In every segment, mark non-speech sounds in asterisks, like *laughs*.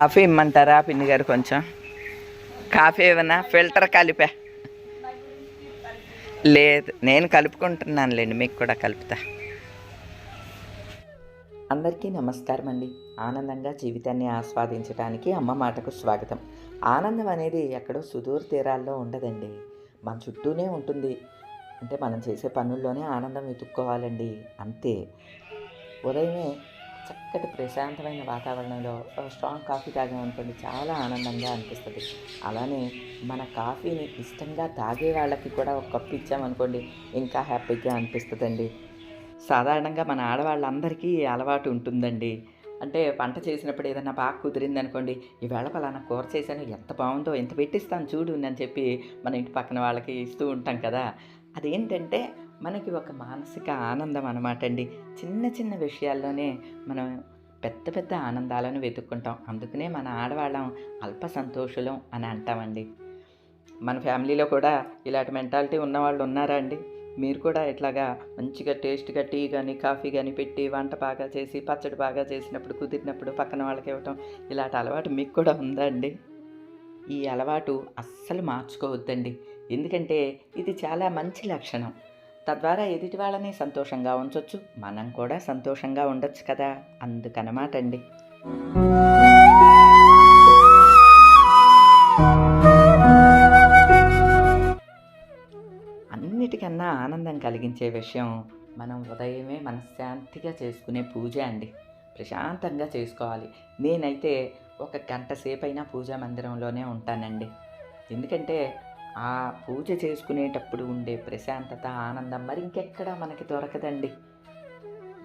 Coffee ఇమ్మంటారా పిన్ని గారు కొంచెం? కాఫీ ఏమన్నా? ఫిల్టర్ కలిపా. లేదు నేను కలుపుకుంటున్నానులేండి మీకు కూడా కలుపుతా. అందరికీ నమస్కారం అండి. ఆనందంగా జీవితాన్ని ఆస్వాదించడానికి అమ్మ మాటకు స్వాగతం. ఆనందం అనేది ఎక్కడో సుదూర తీరాల్లో ఉండదండి. మన చుట్టూనే ఉంటుంది. అంటే మనం చేసే పనుల్లోనే ఆనందం వెతుక్కోవాలండి. అంతే. ఉదయమే చక్కటి ప్రశాంతమైన వాతావరణంలో స్ట్రాంగ్ కాఫీ తాగామనుకోండి చాలా ఆనందంగా అనిపిస్తుంది. అలానే మన కాఫీని ఇష్టంగా తాగే వాళ్ళకి కూడా ఒక కప్పు ఇచ్చామనుకోండి ఇంకా హ్యాపీగా అనిపిస్తుందండి. సాధారణంగా మన ఆడవాళ్ళందరికీ అలవాటు ఉంటుందండి. అంటే వంట చేసినప్పుడు ఏదైనా బాగా కుదిరింది అనుకోండి ఈవేళ పలానా కూర చేశాను ఎంత బాగుందో ఎంత పెట్టిస్తాను చూడు అని చెప్పి మన ఇంటి పక్కన వాళ్ళకి ఇస్తూ ఉంటాం కదా. అదేంటంటే మనకి ఒక మానసిక ఆనందం అనమాట అండి. చిన్న చిన్న విషయాల్లోనే మనం పెద్ద పెద్ద ఆనందాలను వెతుక్కుంటాం. అందుకనే మన ఆడవాళ్ళం అల్ప సంతోషులం అని అంటామండి. మన ఫ్యామిలీలో కూడా ఇలాంటి మెంటాలిటీ ఉన్నవాళ్ళు ఉన్నారా అండి? మీరు కూడా ఇట్లాగా మంచిగా టేస్ట్గా టీ కానీ కాఫీ కానీ పెట్టి వంట బాగా చేసి పచ్చడి బాగా చేసినప్పుడు కుదిరినప్పుడు పక్కన వాళ్ళకి ఇవ్వటం ఇలాంటి అలవాటు మీకు కూడా ఉందా అండి? ఈ అలవాటు అస్సలు మార్చుకోవద్దండి. ఎందుకంటే ఇది చాలా మంచి లక్షణం. తద్వారా ఎదుటి వాళ్ళని సంతోషంగా ఉంచవచ్చు మనం కూడా సంతోషంగా ఉండొచ్చు కదా. అందుకనమాట అండి అన్నిటికన్నా ఆనందం కలిగించే విషయం మనం ఉదయమే మనశ్శాంతిగా చేసుకునే పూజ అండి. ప్రశాంతంగా చేసుకోవాలి. నేనైతే ఒక గంట సేపైనా పూజా మందిరంలోనే ఉంటానండి. ఎందుకంటే ఆ పూజ చేసుకునేటప్పుడు ఉండే ప్రశాంతత ఆనందం మరి ఇంకెక్కడా మనకి దొరకదండి.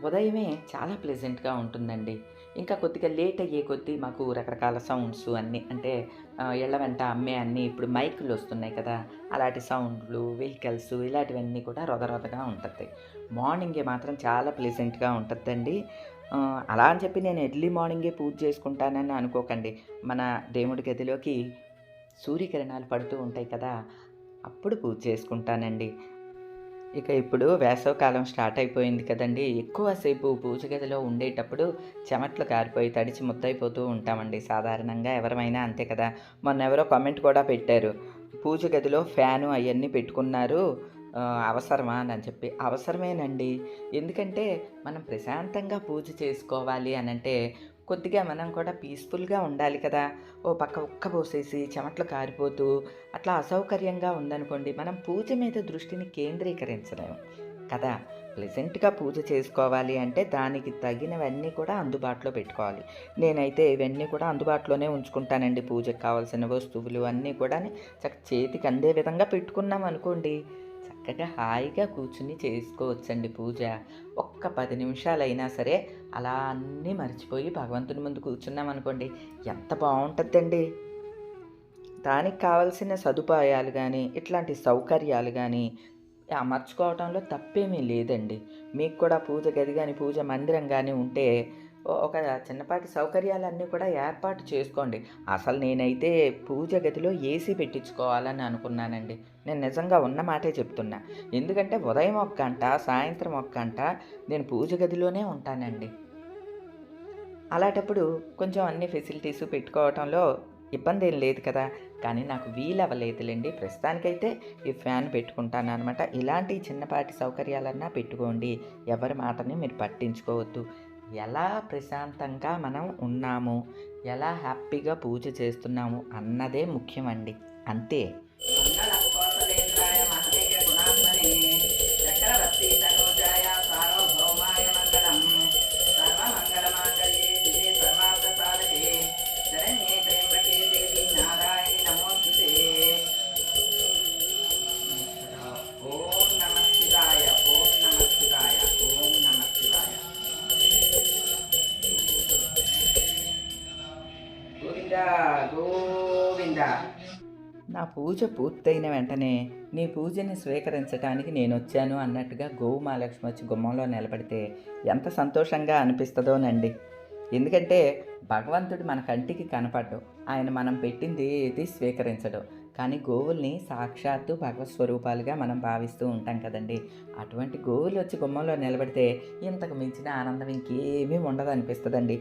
ఉదయమే చాలా ప్లెజెంట్గా ఉంటుందండి. ఇంకా కొద్దిగా లేట్ అయ్యే కొద్దీ మాకు రకరకాల సౌండ్స్ అన్నీ అంటే ఇళ్ళ వెంట అమ్మే అన్నీ ఇప్పుడు మైకులు వస్తున్నాయి కదా అలాంటి సౌండ్లు వెహికల్స్ ఇలాంటివన్నీ కూడా రొదరొదగా ఉంటుంది. మార్నింగే మాత్రం చాలా ప్లెజెంట్గా ఉంటుందండి. అలా అని చెప్పి నేను ఎర్లీ మార్నింగే పూజ చేసుకుంటానని అనుకోకండి. మన దేవుడి గదిలోకి సూర్యకిరణాలు పడుతూ ఉంటాయి కదా అప్పుడు పూజ చేసుకుంటానండి. ఇక ఇప్పుడు వేసవకాలం స్టార్ట్ అయిపోయింది కదండి. ఎక్కువసేపు పూజ గదిలో ఉండేటప్పుడు చెమట్లు కారిపోయి తడిచి ముద్దైపోతూ ఉంటామండి సాధారణంగా ఎవరమైనా అంతే కదా. మొన్న ఎవరో కామెంట్ కూడా పెట్టారు. పూజ గదిలో ఫ్యాను అవన్నీ పెట్టుకున్నారు. అవసరమా అని చెప్పి. అవసరమేనండి. ఎందుకంటే మనం ప్రశాంతంగా పూజ చేసుకోవాలి అని అంటే కొద్దిగా మనం కూడా పీస్ఫుల్గా ఉండాలి కదా. ఓ పక్క ఉక్క పోసేసి చెమట్లు కారిపోతూ అట్లా అసౌకర్యంగా ఉందనుకోండి మనం పూజ మీద దృష్టిని కేంద్రీకరించలేము. కదా! ప్లెజెంట్గా పూజ చేసుకోవాలి అంటే దానికి తగినవన్నీ కూడా అందుబాటులో పెట్టుకోవాలి. నేనైతే ఇవన్నీ కూడా అందుబాటులోనే ఉంచుకుంటానండి. పూజకు కావాల్సిన వస్తువులు అన్నీ కూడా చక్క చేతికి అందే విధంగా పెట్టుకున్నాం అనుకోండి చక్కగా హాయిగా కూర్చుని చేసుకోవచ్చండి పూజ. ఒక్క పది నిమిషాలైనా సరే అలా అన్నీ మర్చిపోయి భగవంతుని ముందు కూర్చున్నాం అనుకోండి ఎంత బాగుంటుందండి దానికి కావలసిన సదుపాయాలు కానీ ఇట్లాంటి సౌకర్యాలు కానీ అమర్చుకోవడంలో తప్పేమీ లేదండి. మీకు కూడా పూజ గది కానీ పూజ మందిరం కానీ ఉంటే ఒక చిన్నపాటి సౌకర్యాలన్నీ కూడా ఏర్పాటు చేసుకోండి. అసలు నేనైతే పూజ గదిలో ఏసీ పెట్టించుకోవాలని అనుకున్నానండి. నేను నిజంగా ఉన్న మాటే చెప్తున్నా. ఎందుకంటే ఉదయం ఒక గంట సాయంత్రం ఒక గంట నేను పూజ గదిలోనే ఉంటానండి. అలాంటప్పుడు కొంచెం అన్ని ఫెసిలిటీస్ పెట్టుకోవటంలో ఇబ్బంది ఏం లేదు కదా. కానీ నాకు వీలవ్వలేదులేండి. ప్రస్తుతానికైతే ఈ ఫ్యాన్ పెట్టుకుంటాను అనమాట ఇలాంటి చిన్నపాటి సౌకర్యాలన్నా పెట్టుకోండి. ఎవరి మాటని మీరు పట్టించుకోవద్దు. ఎలా ప్రశాంతంగా మనం ఉన్నాము? ఎలా హ్యాపీగా పూజ చేస్తున్నాము అన్నదే ముఖ్యమండి. అంతే. నా పూజ పూర్తయిన వెంటనే నీ పూజని స్వీకరించడానికి నేను వచ్చాను అన్నట్టుగా గోవు మహాలక్ష్మి వచ్చి గుమ్మంలో నిలబడితే ఎంత సంతోషంగా అనిపిస్తుందోనండి. ఎందుకంటే భగవంతుడు మన కంటికి కనపడ్డు ఆయన మనం పెట్టింది ఏది స్వీకరించడు. కానీ గోవుల్ని సాక్షాత్తు భగవత్ స్వరూపాలుగా మనం భావిస్తూ ఉంటాం కదండి. అటువంటి గోవులు వచ్చి గుమ్మంలో నిలబడితే ఇంతకు మించిన ఆనందం ఇంకేమీ ఉండదు అనిపిస్తుందండి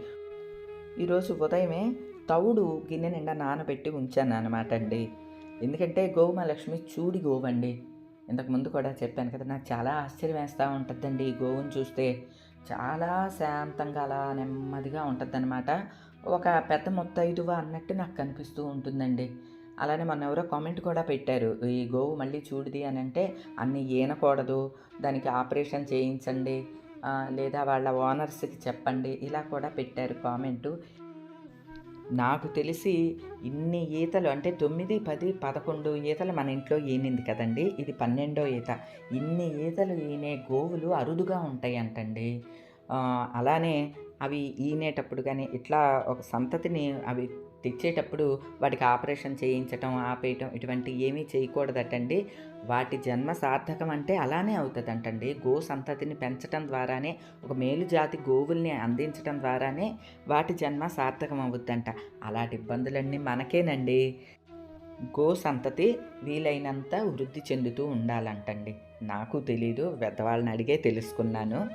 ఈరోజు ఉదయమే తవుడు గిన్నె నిండా నానబెట్టి ఉంచాను అనమాట అండి ఎందుకంటే గోవుమలక్ష్మి చూడి గోవండి. ఇంతకుముందు కూడా చెప్పాను కదా నాకు చాలా ఆశ్చర్యం వేస్తూ ఉంటుందండి ఈ గోవుని చూస్తే. చాలా శాంతంగా అలా నెమ్మదిగా ఉంటుందన్నమాట. ఒక పెద్ద ముత్తైదువ అన్నట్టు నాకు కనిపిస్తూ ఉంటుందండి. అలానే మొన్న ఎవరో కామెంట్ కూడా పెట్టారు ఈ గోవు మళ్ళీ చూడిది అని అంటే అన్ని ఈనకూడదు దానికి ఆపరేషన్ చేయించండి లేదా వాళ్ళ ఓనర్స్కి చెప్పండి ఇలా కూడా పెట్టారు కామెంటు. నాకు తెలిసి ఇన్ని ఈతలు అంటే తొమ్మిది పది పదకొండు ఈతలు మన ఇంట్లో ఈనింది కదండి. ఇది పన్నెండో ఈత. ఇన్ని ఈతలు ఈనే గోవులు అరుదుగా ఉంటాయి అంటండి అలానే అవి ఈనేటప్పుడు కానీ ఇట్లా ఒక సంతతిని అవి తెచ్చేటప్పుడు వాటికి ఆపరేషన్ చేయించటం ఆపేయటం ఇటువంటి ఏమీ చేయకూడదటండి. వాటి జన్మ సార్థకం అంటే అలానే అవుతుందంటండి. గో సంతతిని పెంచటం ద్వారానే ఒక మేలు జాతి గోవుల్ని అందించటం ద్వారానే వాటి జన్మ సార్థకం అవుద్దంట. అలాంటి ఇబ్బందులన్నీ మనకేనండి. గో సంతతి వీలైనంత వృద్ధి చెందుతూ ఉండాలంటండి. నాకు తెలీదు పెద్దవాళ్ళని అడిగే తెలుసుకున్నాను.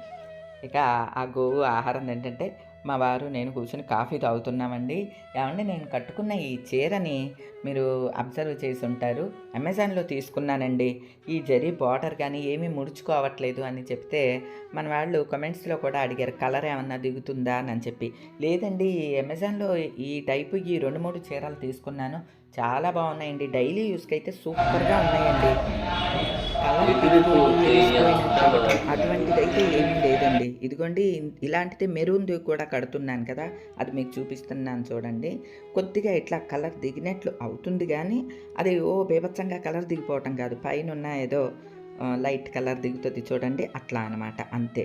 ఇక ఆ గోవు ఆహారం ఏంటంటే మా వారు నేను కూర్చొని కాఫీ తాగుతున్నామండి. ఏమంటే నేను కట్టుకున్న ఈ చీరని మీరు అబ్జర్వ్ చేసి ఉంటారు. అమెజాన్లో తీసుకున్నానండి. ఈ జరీ బార్డర్ కానీ ఏమీ ముడుచుకోవట్లేదు అని చెప్తే మన వాళ్ళు కమెంట్స్లో కూడా అడిగారు కలర్ ఏమన్నా దిగుతుందా? అని చెప్పి. లేదండి అమెజాన్లో ఈ టైపు ఈ రెండు మూడు చీరలు తీసుకున్నాను. చాలా బాగున్నాయండి. డైలీ యూస్కి అయితే సూపర్గా ఉన్నాయండి. అటువంటిదైతే ఏమీ లేదండి. ఇదిగోండి ఇలాంటిది మెరూన్ది కూడా కడుతున్నాను కదా అది మీకు చూపిస్తున్నాను చూడండి. కొద్దిగా ఇట్లా కలర్ దిగినట్లు అవుతుంది కానీ అది ఓ బీభత్సంగా కలర్ దిగిపోవటం కాదు. పైన ఉన్న ఏదో లైట్ కలర్ దిగుతుంది చూడండి అట్లా అనమాట అంతే.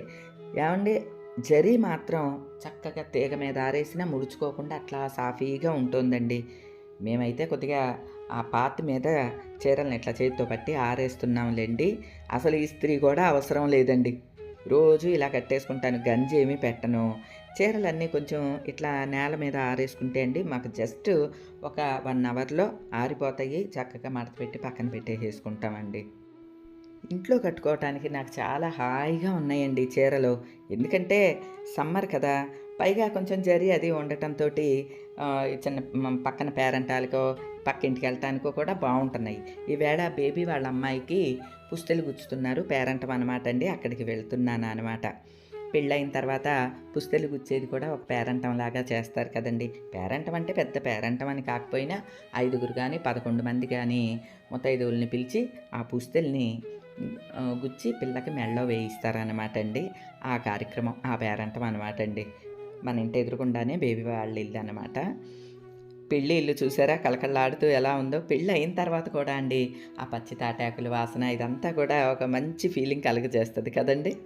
ఏమండి జరీ మాత్రం చక్కగా తీగ మీద ఆరేసినా ముడుచుకోకుండా అట్లా సాఫీగా ఉంటుందండి. మేమైతే కొద్దిగా ఆ పాత మీద చీరలను ఇట్లా చేతితో పట్టి ఆరేస్తున్నాంలేండి అసలు ఇస్త్రీ కూడా అవసరం లేదండి. రోజు ఇలా కట్టేసుకుంటాను గంజి ఏమీ పెట్టను. చీరలన్నీ కొంచెం ఇట్లా నేల మీద ఆరేసుకుంటే అండి మాకు జస్ట్ ఒక వన్ అవర్లో ఆరిపోతాయి. చక్కగా మడత పెట్టి పక్కన పెట్టేసేసుకుంటామండి. ఇంట్లో కట్టుకోవటానికి నాకు చాలా హాయిగా ఉన్నాయండి చీరలు. ఎందుకంటే సమ్మర్ కదా పైగా కొంచెం జరి అది ఉండటంతో చిన్న పక్కన పేరెంటాలకో పక్కింటికి వెళ్ళటానికో కూడా బాగుంటున్నాయి ఈవేళ బేబీ వాళ్ళ అమ్మాయికి పుస్తలు గుచ్చుతున్నారు. పేరెంటం అనమాట అండి అక్కడికి వెళ్తున్నాను అనమాట పెళ్ళైన తర్వాత పుస్తలు గుచ్చేది కూడా ఒక పేరంటం లాగా చేస్తారు కదండి. పేరంటం అంటే పెద్ద పేరంటం అని కాకపోయినా ఐదుగురు కానీ పదకొండు మంది కానీ ముత్తైదువుల్ని పిలిచి ఆ పుస్తల్ని గుచ్చి పిల్లకి మెళ్ళో వేయిస్తారనమాట అండి. ఆ కార్యక్రమం ఆ పేరంటం అనమాట అండి. మన ఇంటి ఎదురుకుండానే బేబీ వాళ్ళ ఇల్లు అనమాట పెళ్ళి ఇల్లు చూసారా? కలకళ్ళాడుతూ ఎలా ఉందో. పెళ్ళి అయిన తర్వాత కూడా అండి ఆ పచ్చి తాటాకుల వాసన ఇదంతా కూడా ఒక మంచి ఫీలింగ్ కలుగజేస్తుంది కదండి.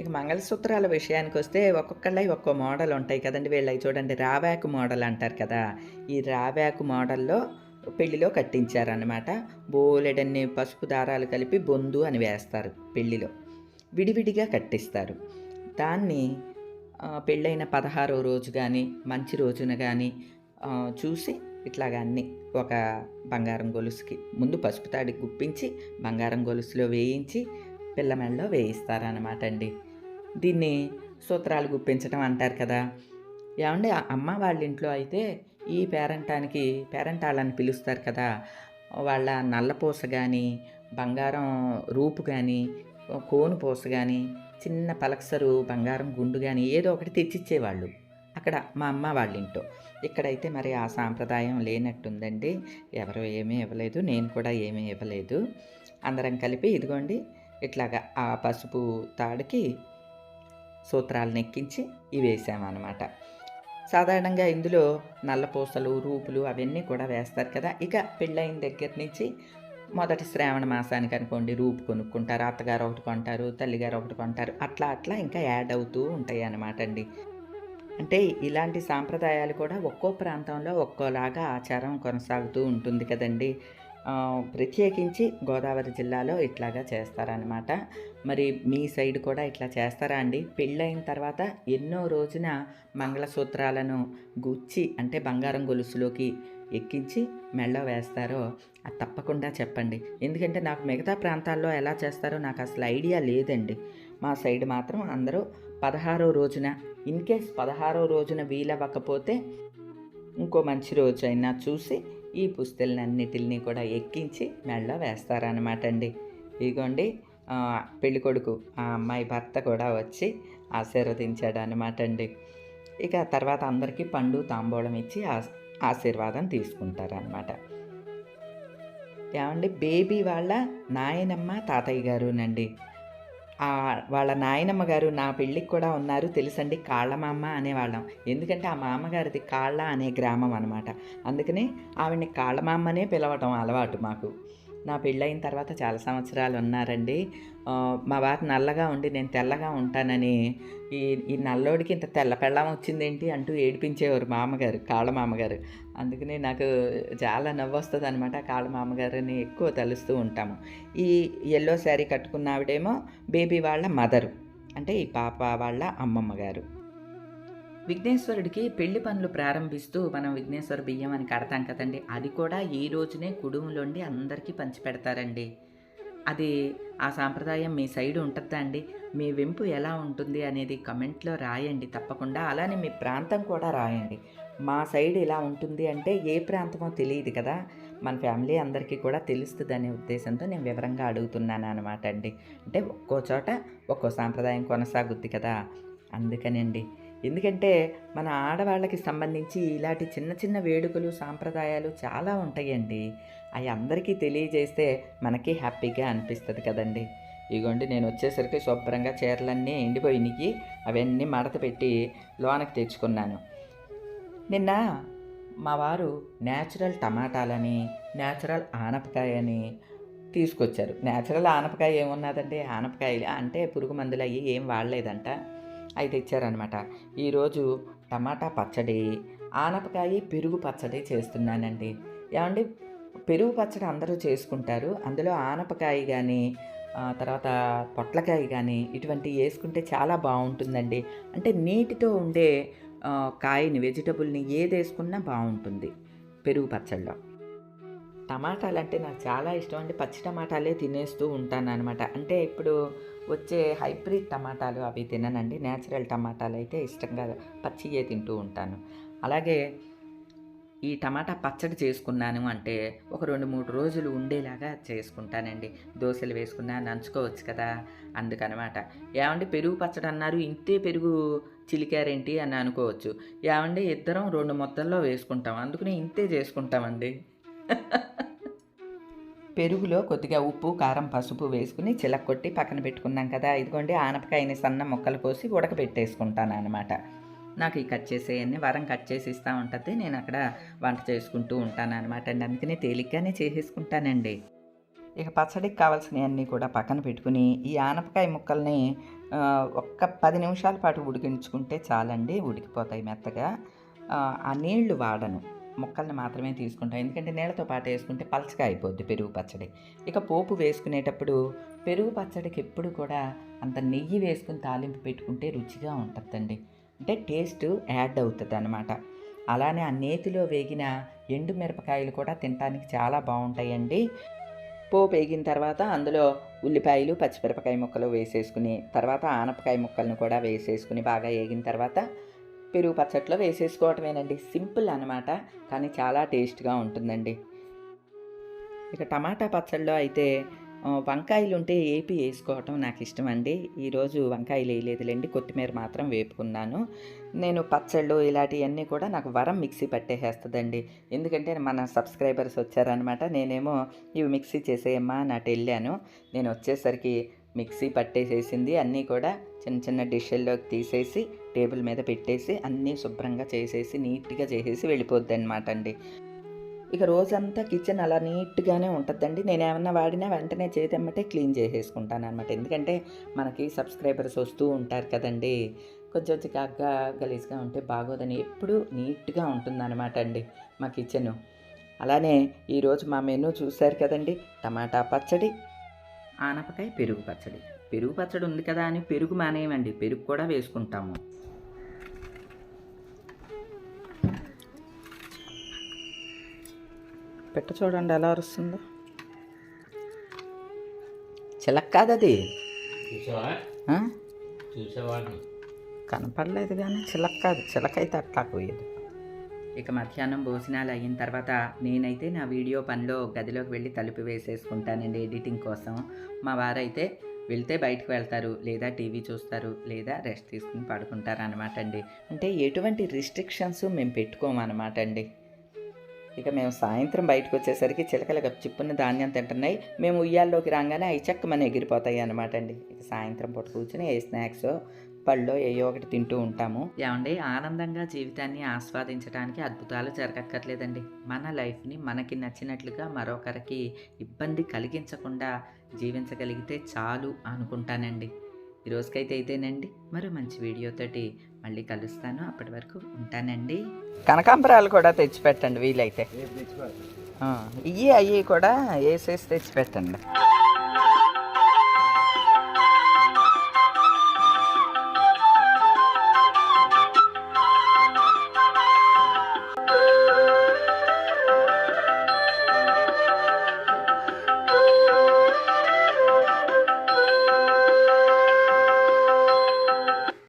ఇక మంగళసూత్రాల విషయానికి వస్తే ఒక్కొక్కళ్ళై ఒక్కో మోడల్ ఉంటాయి కదండి. వీళ్ళవి చూడండి రావాకు మోడల్ అంటారు కదా. ఈ రావాకు మోడల్లో పెళ్ళిలో కట్టించారనమాట బోలెడన్ని పసుపు దారాలు కలిపి బొందు అని వేస్తారు పెళ్ళిలో విడివిడిగా కట్టిస్తారు. దాన్ని పెళ్ళైన పదహారో రోజు కానీ మంచి రోజున కానీ చూసి ఇట్లాగా అన్ని ఒక బంగారం గొలుసుకి ముందు పసుపు తాడి గుప్పించి బంగారం గొలుసులో వేయించి పిల్లమెళ్ళలో వేయిస్తారనమాట అండి. దీన్ని సూత్రాలు గుప్పించడం అంటారు కదా. ఏమంటే అమ్మ వాళ్ళ ఇంట్లో అయితే ఈ పేరంటానికి పేరంటాళ్ళని పిలుస్తారు కదా. వాళ్ళ నల్లపూస కానీ బంగారం రూపు కానీ కోను పూస కానీ చిన్న పలక్సరు బంగారం గుండు కానీ ఏదో ఒకటి తెచ్చిచ్చేవాళ్ళు. అక్కడ మా అమ్మ వాళ్ళ ఇక్కడైతే మరి ఆ సాంప్రదాయం లేనట్టుందండి. ఎవరు ఏమీ ఇవ్వలేదు నేను కూడా ఏమీ ఇవ్వలేదు. అందరం కలిపి ఇదిగోండి ఇట్లాగా ఆ పసుపు తాడుకి సూత్రాలు ఎక్కించి ఇవి వేసామన్నమాట. సాధారణంగా ఇందులో నల్లపూసలు రూపులు అవన్నీ కూడా వేస్తారు కదా. ఇక పెళ్ళైన దగ్గర నుంచి మొదటి శ్రావణ మాసానికి అనుకోండి రూపు కొనుక్కుంటారు అత్తగారు ఒకటి కొంటారు తల్లిగారు ఒకటి కొంటారు అట్లా అట్లా ఇంకా యాడ్ అవుతూ ఉంటాయి అన్నమాట అండి అంటే ఇలాంటి సాంప్రదాయాలు కూడా ఒక్కో ప్రాంతంలో ఒక్కోలాగా ఆచారం కొనసాగుతూ ఉంటుంది కదండి. ప్రత్యేకించి గోదావరి జిల్లాలో ఇట్లాగా చేస్తారనమాట మరి మీ సైడ్ కూడా ఇట్లా చేస్తారా అండి? పెళ్ళైన తర్వాత ఎన్నో రోజున మంగళసూత్రాలను గుచ్చి అంటే బంగారం గొలుసులోకి ఎక్కించి మెళ్ళ వేస్తారో అది తప్పకుండా చెప్పండి. ఎందుకంటే నాకు మిగతా ప్రాంతాల్లో ఎలా చేస్తారో నాకు అసలు ఐడియా లేదండి. మా సైడ్ మాత్రం అందరూ పదహారో రోజున ఇన్ కేస్ పదహారో రోజున వీలవ్వకపోతే ఇంకో మంచి రోజు అయినా చూసి ఈ పుస్తెలన్నిటిని కూడా ఎక్కించి మెడలో వేస్తారనమాట అండి. ఇదిగోండి పెళ్ళికొడుకు ఆ అమ్మాయి భర్త కూడా వచ్చి ఆశీర్వదించాడు అనమాట అండి. ఇక తర్వాత అందరికీ పండు తాంబూలం ఇచ్చి ఆశీర్వాదం తీసుకుంటారనమాట ఏమండి? బేబీ వాళ్ళ నాయనమ్మ తాతయ్య గారునండి. వాళ్ళ నాయనమ్మ గారు నా పెళ్ళికి కూడా ఉన్నారు. తెలుసండి? కాళ్ళమామ అనేవాళ్ళం. ఎందుకంటే ఆ మామగారిది కాళ్ళ అనే గ్రామం అనమాట అందుకని ఆవిడని కాళ్ళమామ్మనే పిలవటం అలవాటు మాకు. నా పెళ్ళయిన తర్వాత చాలా సంవత్సరాలు ఉన్నారండి. మా వారు నల్లగా ఉండి నేను తెల్లగా ఉంటానని ఈ ఈ నల్లోడికి ఇంత తెల్ల పెళ్ళం వచ్చిందేంటి అంటూ ఏడిపించేవారు మామగారు కాళ్ళ మామగారు. అందుకని నాకు చాలా నవ్వు వస్తుంది అనమాట కాళ్ళ మామగారిని ఎక్కువ తలుస్తూ ఉంటాము. ఈ ఎల్లో శారీ కట్టుకున్న ఆవిడేమో బేబీ వాళ్ళ మదరు అంటే ఈ పాప వాళ్ళ అమ్మమ్మ గారు. విఘ్నేశ్వరుడికి పెళ్ళి పనులు ప్రారంభిస్తూ మనం విఘ్నేశ్వర బియ్యం అని కడతాం కదండి. అది కూడా ఈ రోజునే కుడుములోండి అందరికీ పంచిపెడతారండి. అది ఆ సాంప్రదాయం మీ సైడ్ ఉంటుందా అండి? మీ వెంపు ఎలా ఉంటుంది అనేది కమెంట్లో రాయండి తప్పకుండా. అలానే మీ ప్రాంతం కూడా రాయండి. మా సైడ్ ఇలా ఉంటుంది అంటే ఏ ప్రాంతమో తెలియదు కదా. మన ఫ్యామిలీ అందరికీ కూడా తెలుస్తుంది అనే ఉద్దేశంతో నేను వివరంగా అడుగుతున్నాను అనమాట అండి. అంటే ఒక్కో చోట ఒక్కో సాంప్రదాయం కొనసాగుద్ది కదా. అందుకనండి. ఎందుకంటే మన ఆడవాళ్ళకి సంబంధించి ఇలాంటి చిన్న చిన్న వేడుకలు సాంప్రదాయాలు చాలా ఉంటాయండి. అవి అందరికీ తెలియజేస్తే మనకి హ్యాపీగా అనిపిస్తుంది కదండి. ఇగోండి నేను వచ్చేసరికి శుభ్రంగా చీరలన్నీ ఎండిపోయినాయి అవన్నీ మడత పెట్టి లోనకి తెచ్చుకున్నాను. నిన్న మా వారు న్యాచురల్ టమాటాలని న్యాచురల్ ఆనపకాయని తీసుకొచ్చారు. న్యాచురల్ ఆనపకాయ ఏమున్నదండి? ఆనపకాయలు. అంటే పురుగు మందులు అయ్యి ఏం వాడలేదంట. అవి తెచ్చారనమాట ఈరోజు టమాటా పచ్చడి ఆనపకాయ పెరుగు పచ్చడి చేస్తున్నానండి. ఏమండి? పెరుగు పచ్చడి అందరూ చేసుకుంటారు. అందులో ఆనపకాయ కానీ తర్వాత పొట్లకాయ కానీ ఇటువంటివి వేసుకుంటే చాలా బాగుంటుందండి. అంటే నీటితో ఉండే కాయని వెజిటబుల్ని ఏది వేసుకున్నా బాగుంటుంది పెరుగు పచ్చళ్ళలో. టమాటాలు అంటే నాకు చాలా ఇష్టం అండి. పచ్చి టమాటాలే తినేస్తూ ఉంటాను అనమాట అంటే ఇప్పుడు వచ్చే హైబ్రిడ్ టమాటాలు అవి తిననండి. నేచురల్ టమాటాలు అయితే ఇష్టంగా పచ్చియే తింటూ ఉంటాను. అలాగే ఈ టమాటా పచ్చడి చేసుకున్నాను అంటే ఒక రెండు మూడు రోజులు ఉండేలాగా చేసుకుంటానండి. దోశలు వేసుకున్నా నంచుకోవచ్చు కదా అందుకనమాట. ఏమండి పెరుగు పచ్చడి అన్నారు. ఇంతే పెరుగు చిలికారేంటి అని అనుకోవచ్చు. ఏమండి ఇద్దరం రెండు మొత్తంలో వేసుకుంటాం. అందుకనే ఇంతే చేసుకుంటామండి. *laughs* పెరుగులో కొద్దిగా ఉప్పు కారం పసుపు వేసుకుని చిలక్కొట్టి పక్కన పెట్టుకున్నాం కదా. ఇదిగోండి ఆనపకాయని సన్న ముక్కలు కోసి ఉడకబెట్టేసుకుంటాను అనమాట నాకు ఈ కట్ చేసేయన్ని వరం కట్ చేసి ఇస్తూ ఉంటుంది. నేను అక్కడ వంట చేసుకుంటూ ఉంటాను అనమాట అండి. అందుకని తేలిగ్గానే చేసేసుకుంటానండి. ఇక పచ్చడికి కావాల్సినవన్నీ కూడా పక్కన పెట్టుకుని ఈ ఆనపకాయ ముక్కల్ని ఒక్క పది నిమిషాల పాటు ఉడికించుకుంటే చాలండి. ఉడికిపోతాయి మెత్తగా. ఆ, ఆ నీళ్ళు వాడను. ముక్కల్ని మాత్రమే తీసుకుంటాం. ఎందుకంటే నీళ్ళతో పాటు వేసుకుంటే పలచగా అయిపోద్ది పెరుగు పచ్చడి. ఇక పోపు వేసుకునేటప్పుడు పెరుగు పచ్చడికి ఎప్పుడు కూడా అంత నెయ్యి వేసుకుని తాలింపు పెట్టుకుంటే రుచిగా ఉంటుందండి. అంటే టేస్ట్ యాడ్ అవుతుంది అనమాట అలానే ఆ నేతిలో వేగిన ఎండు మిరపకాయలు కూడా తినడానికి చాలా బాగుంటాయండి. పోపు వేగిన తర్వాత అందులో ఉల్లిపాయలు పచ్చిమిరపకాయ ముక్కలు వేసేసుకుని తర్వాత ఆనపకాయ ముక్కలను కూడా వేసేసుకుని బాగా వేగిన తర్వాత పెరుగు పచ్చట్లో వేసేసుకోవటమేనండి. సింపుల్ అనమాట కానీ చాలా టేస్ట్గా ఉంటుందండి. ఇక టమాటా పచ్చళ్ళలో అయితే వంకాయలు ఉంటే ఏపి వేసుకోవటం నాకు ఇష్టం అండి ఈరోజు వంకాయలు వేయలేదులేండి కొత్తిమీర మాత్రం వేపుకున్నాను. నేను పచ్చళ్ళు ఇలాంటివన్నీ కూడా నాకు వరం మిక్సీ పట్టేసేస్తుందండి. ఎందుకంటే మన సబ్స్క్రైబర్స్ వచ్చారనమాట నేనేమో ఇవి మిక్సీ చేసేయమ్మా నాటి వెళ్ళాను నేను వచ్చేసరికి మిక్సీ పట్టేసేసింది. అన్నీ కూడా చిన్న చిన్న డిష్ల్లోకి తీసేసి టేబుల్ మీద పెట్టేసి అన్నీ శుభ్రంగా చేసేసి నీట్గా చేసేసి వెళ్ళిపోద్ది అనమాట అండి ఇక రోజంతా కిచెన్ అలా నీట్గానే ఉంటుందండి. నేను ఏమన్నా వాడినా వెంటనే చేతమ్మటే క్లీన్ చేసేసుకుంటాను అనమాట ఎందుకంటే మనకి సబ్స్క్రైబర్స్ వస్తూ ఉంటారు కదండి. కొంచెం చికాగ్గా గలీజ్గా ఉంటే బాగోదని ఎప్పుడూ నీట్గా ఉంటుందన్నమాట అండి మా కిచెను. అలానే ఈరోజు మా మెనూ చూశారు కదండి. టమాటా పచ్చడి ఆనపకాయ పెరుగు పచ్చడి. పెరుగు పచ్చడి ఉంది కదా అని పెరుగు మానేయమండి. పెరుగు కూడా వేసుకుంటాము. పెట్ట చూడండి ఎలా వస్తుందో చిలక్ కాదది? చూసేవాడిని. కనపడలేదు కానీ చిలక కాదు చిలక అయితే అట్లా పోయేది. ఇక మధ్యాహ్నం భోజనాలు అయిన తర్వాత నేనైతే నా వీడియో పనిలో గదిలోకి వెళ్ళి తలుపు వేసేసుకుంటానండి ఎడిటింగ్ కోసం. మా వారైతే వెళ్తే బయటకు వెళ్తారు లేదా టీవీ చూస్తారు లేదా రెస్ట్ తీసుకుని పడుకుంటారు అనమాట అండి. అంటే ఎటువంటి రిస్ట్రిక్షన్స్ మేము పెట్టుకోమన్నమాట అండి. ఇక మేము సాయంత్రం బయటకు వచ్చేసరికి చిలకలు చిప్పున్న ధాన్యం తింటున్నాయి. మేము ఉయ్యాల్లోకి రాగానే అవి చక్కమని ఎగిరిపోతాయి అనమాట అండి. ఇక సాయంత్రం పూట కూర్చుని ఏ స్నాక్స్ పళ్ళు ఏయో ఒకటి తింటూ ఉంటాము. ఏమండి? ఆనందంగా జీవితాన్ని ఆస్వాదించడానికి అద్భుతాలు జరగక్కర్లేదండి. మన లైఫ్ని మనకి నచ్చినట్లుగా మరొకరికి ఇబ్బంది కలిగించకుండా జీవించగలిగితే చాలు అనుకుంటానండి. ఈ రోజుకైతే అయితేనండి మరో మంచి వీడియోతోటి మళ్ళీ కలుస్తాను. అప్పటి వరకు ఉంటానండి. కనకాంబరాలు కూడా తెచ్చిపెట్టండి వీలైతే. ఇవి అవి కూడా వేసేసి తెచ్చిపెట్టండి.